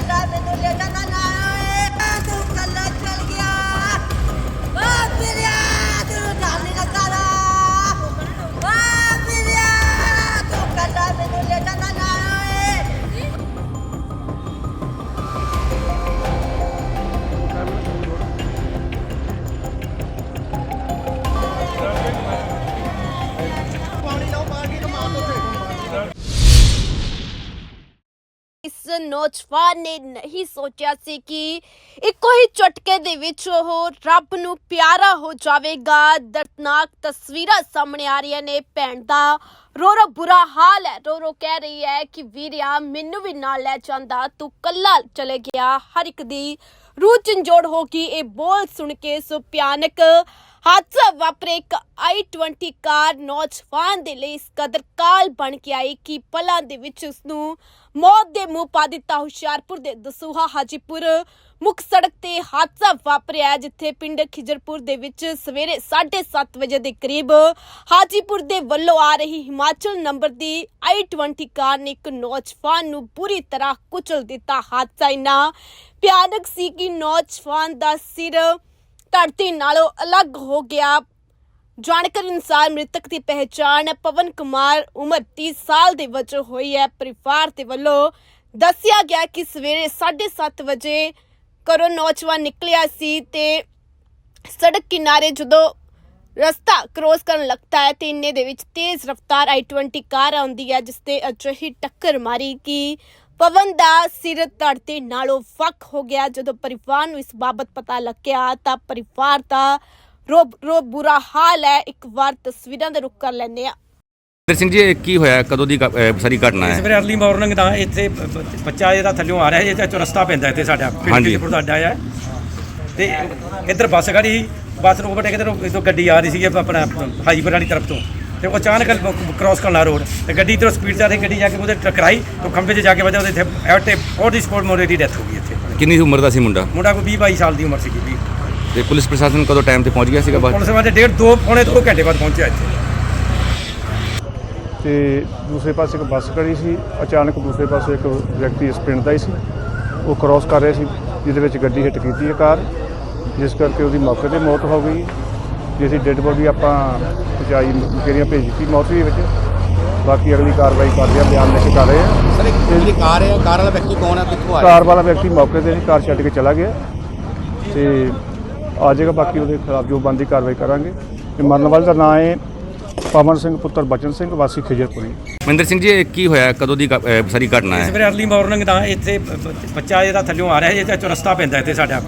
ਕੱਲਾ ਮੈਨੂੰ ਲੈ ਜਾਣਾ ਨੌਜਵਾਨ ਨੇ ਨਹੀਂ ਸੋਚਿਆ ਸੀ ਕਿ ਇੱਕੋ ਹੀ ਝਟਕੇ ਦੇ ਵਿੱਚ ਉਹ ਰੱਬ ਨੂੰ ਪਿਆਰਾ ਹੋ ਜਾਵੇਗਾ। ਦਰਦਨਾਕ ਤਸਵੀਰਾਂ ਸਾਹਮਣੇ ਆ ਰਹੀਆਂ ਨੇ ਭੈਣ ਦਾ। ਰੋ ਰੋ ਬੁਰਾ ਹਾਲ ਹੈ। ਰੋ ਰੋ ਕਹਿ ਰਹੀ ਹੈ ਕਿ ਵੀਰਿਆ, ਮੈਨੂੰ ਵੀ ਨਾਲ ਲੈ ਜਾਂਦਾ। ਤੂੰ ਕੱਲਾ ਚਲੇ ਗਿਆ। ਹਰ ਇੱਕ ਦੀ ਰੂਹ ਝੰਜੋੜ ਹੋ ਗਈ ਇਹ ਬੋਲ ਸੁਣ ਕੇ ਸੋ ਭਿਆਨਕ ਹਾਦਸਾ ਵਾਪਰੇ ਇੱਕ i20 ਕਾਰ ਨੌਜਵਾਨ ਦੇ ਲਈ ਇਸ ਕਦਰ ਕਾਲ ਬਣ ਕੇ ਆਈ ਕਿ ਪਲਾਂ ਦੇ ਵਿੱਚ ਉਸ ਨੂੰ ਮੌਤ ਦੇ ਮੂੰਹ ਪਾ ਦਿੱਤਾ ਹੁਸ਼ਿਆਰਪੁਰ ਦੇ ਦਸੂਹਾ ਹਾਜੀਪੁਰ ਮੁੱਖ ਸੜਕ ਤੇ ਹਾਦਸਾ ਵਾਪਰਿਆ ਜਿੱਥੇ ਪਿੰਡ ਖਿਜਰਪੁਰ ਦੇ ਵਿੱਚ ਸਵੇਰੇ 7:30 ਵਜੇ ਦੇ ਕਰੀਬ ਹਾਜੀਪੁਰ ਦੇ ਵੱਲੋਂ ਆ ਰਹੀ ਹਿਮਾਚਲ ਨੰਬਰ ਦੀ i20 ਕਾਰ ਨੇ ਇੱਕ ਨੌਜਵਾਨ ਨੂੰ ਬੁਰੀ ਤਰ੍ਹਾਂ ਕੁਚਲ ਦਿੱਤਾ। ਹਾਦਸਾ ਇੰਨਾ ਭਿਆਨਕ ਸੀ ਕਿ ਨੌਜਵਾਨ ਦਾ ਸਿਰ ਧਰਤੀ ਨਾਲੋਂ ਅਲੱਗ ਹੋ ਗਿਆ। ਜਾਣਕਾਰੀ ਅਨੁਸਾਰ ਮ੍ਰਿਤਕ ਦੀ ਪਹਿਚਾਣ ਪਵਨ ਕੁਮਾਰ ਉਮਰ 30 ਸਾਲ ਦੇ ਵਜੋਂ ਹੋਈ ਹੈ। ਪਰਿਵਾਰ ਦੇ ਵੱਲੋਂ ਦੱਸਿਆ ਗਿਆ ਕਿ ਸਵੇਰੇ 7:30 ਵਜੇ ਘਰੋਂ ਨੌਜਵਾਨ ਨਿਕਲਿਆ ਸੀ ਤੇ ਸੜਕ ਕਿਨਾਰੇ ਜਦੋਂ ਰਸਤਾ ਕ੍ਰੋਸ ਕਰਨ ਲੱਗਦਾ ਹੈ ਤੇ ਇੰਨੇ ਦੇ ਵਿੱਚ ਤੇਜ਼ ਰਫ਼ਤਾਰ i20 ਕਾਰ ਆਉਂਦੀ ਹੈ, ਜਿਸ ਤੇ ਅਜਿਹੀ ਟੱਕਰ ਮਾਰੀ ਕਿ ਪਵਨ ਦਾ ਸਿਰ ਧੜਤੇ ਨਾਲੋਂ ਵੱਖ ਹੋ ਗਿਆ। ਜਦੋਂ ਪਰਿਵਾਰ ਨੂੰ ਇਸ ਬਾਬਤ ਪਤਾ ਲੱਗਿਆ ਤਾਂ ਪਰਿਵਾਰ ਦਾ ਰੋ ਰੋ ਬੁਰਾ ਹਾਲ ਹੈ। ਇੱਕ ਵਾਰ ਤਸਵੀਰਾਂ ਦਾ ਰੁਕ ਕਰ ਲੈਂਦੇ ਆ ਵੀਰ ਸਿੰਘ ਜੀ ਇਹ ਕੀ ਹੋਇਆ? ਕਦੋਂ ਦੀ ਅਹ ਸਾਰੀ ਘਟਨਾ ਹੈ? ਸਵੇਰੇ ਅਰਲੀ ਮਾਰਨਿੰਗ ਦਾ ਇੱਥੇ ਬ- ਬ- ਬੱਚਾ ਜਿਹੜਾ ਥੱਲਿਓਂ ਆ ਰਿਹਾ ਇਹ ਤਾਂ ਰਸਤਾ ਪੈਂਦਾ ਇੱਥੇ ਸਾਡਾ। ਪਿੰਡ ਹਾਂਜੀ। ਦਾ ਅੱਡਾ ਹੈ ਤੇ ਇੱਧਰ ਬੱਸ ਖੜੀ ਸੀ। ਬੱਸ ਨੂੰ overtake ਇੱਧਰੋਂ ਇਦੋਂ ਗੱਡੀ ਆ ਰਹੀ ਸੀ ਆਪਣਾ ਹਾਜੀਪੁਰ ਵਾਲੀ ਤਰਫ ਤੋਂ। ਤੇ ਉਹ ਅਚਾਨਕ ਕ੍ਰਾਸ ਕਰਨਾ ਰੋਡ ਤੇ ਗੱਡੀ ਇਧਰੋਂ ਸਪੀਡ ਤੇ ਆ ਰਹੀ ਗੱਡੀ ਜਾ ਕੇ ਉਹਦੇ ਟਕਰਾਈ ਤੇ ਖੰਭੇ 'ਚ ਜਾ ਕੇ ਵੱਜਾ ਉਹਦੇ ਇੱਥੇ ਐਟ ਔਰ ਦੀ ਸਪੋਰਟ ਮੋਰੇ ਦੀ ਡੈਥ ਹੋ ਗਈ ਇੱਥੇ। ਕਿੰਨੀ ਉਮਰ ਦਾ ਸੀ ਮੁੰਡਾ? ਮੁੰਡਾ ਕੋਈ 20 22 ਸਾਲ ਦੀ ਉਮਰ ਸੀਗੀ ਵੀ ਤੇ ਪੁਲਿਸ ਪ੍ਰਸ਼ਾਸਨ ਕਦੋਂ ਟਾਈਮ ਤੇ ਪਹੁੰਚ ਗਿਆ ਸੀਗਾ ਬਾਅਦ ਪੁਲਿਸ ਵਾਲੇ ਡੇਢ ਦੋ ਪੌਣੇ ਦੋ ਘੰਟੇ ਬਾਅਦ ਪਹੁੰਚਿਆ ਇੱਥੇ। ਤੇ ਦੂਸਰੇ ਪਾਸੇ ਇੱਕ ਬੱਸ ਖੜੀ ਸੀ ਅਚਾਨਕ ਦੂਸਰੇ ਪਾਸੇ ਇੱਕ ਵਿਅਕਤੀ ਇਸ ਪਿੰਡ ਦਾ ਹੀ ਸੀ। ਉਹ ਕ੍ਰਾਸ ਕਰ ਰਿਹਾ ਸੀ ਜਿਹਦੇ ਵਿੱਚ ਗੱਡੀ ਹਿੱਟ ਕੀਤੀ ਹੈ ਕਾਰ ਜਿਸ ਕਰਕੇ ਉਹਦੀ ਮੌਕੇ ਤੇ ਮੌਤ ਹੋ ਗਈ। ਜੇ ਅਸੀਂ ਡੈੱਡ ਬੋਡੀ ਆਪਾਂ ਪਹੁੰਚਾਈ ਕਿਹੜੀਆਂ ਭੇਜ ਦਿੱਤੀ ਮੌਤਰੀ ਵਿੱਚ। ਬਾਕੀ ਅਗਲੀ ਕਾਰਵਾਈ ਕਰਦੇ ਆ ਬਿਆਨ ਲਿਖ ਕੇ ਕਰ ਰਹੇ ਆ। ਸਰ ਇਹ ਜਿਹੜੀ ਕਾਰ ਹੈ ਕਾਰ ਵਾਲਾ ਵਿਅਕਤੀ ਕੌਣ ਹੈ ਕਿੱਥੋਂ ਆਇਆ? ਕਾਰ ਵਾਲਾ ਵਿਅਕਤੀ ਮੌਕੇ ਤੇ ਸੀ ਕਾਰ ਛੱਡ ਕੇ ਚਲਾ ਗਿਆ। ਤੇ ਆ ਜਾਏਗਾ ਬਾਕੀ ਉਹਦੇ ਖਿਲਾਫ ਜੋ ਬੰਦੀ ਕਾਰਵਾਈ ਕਰਾਂਗੇ। ਤੇ ਮਰਨ ਵਾਲੇ ਦਾ ਨਾਂ ਹੈ ਪਵਨ ਸਿੰਘ ਪੁੱਤਰ ਬਚਨ ਸਿੰਘ ਵਾਸੀ ਖਿਜਰਪੁਰੀ। ਮਹਿੰਦਰ ਸਿੰਘ ਜੀ ਇਹ ਕੀ ਹੋਇਆ? ਕਦੋਂ ਦੀ ਗ- ਅਹ ਸਾਰੀ ਘਟਨਾ ਹੈ? ਸਵੇਰੇ ਅਰਲੀ ਮਾਰਨਿੰਗ ਦਾ ਇੱਥੇ ਬ- ਬ- ਬੱਚਾ ਜਿਹੜਾ ਥੱਲਿਓਂ ਆ ਰਿਹਾ ਤਾਂ ਰਸਤਾ ਪੈਂਦਾ ਇੱਥੇ ਸਾਡਾ।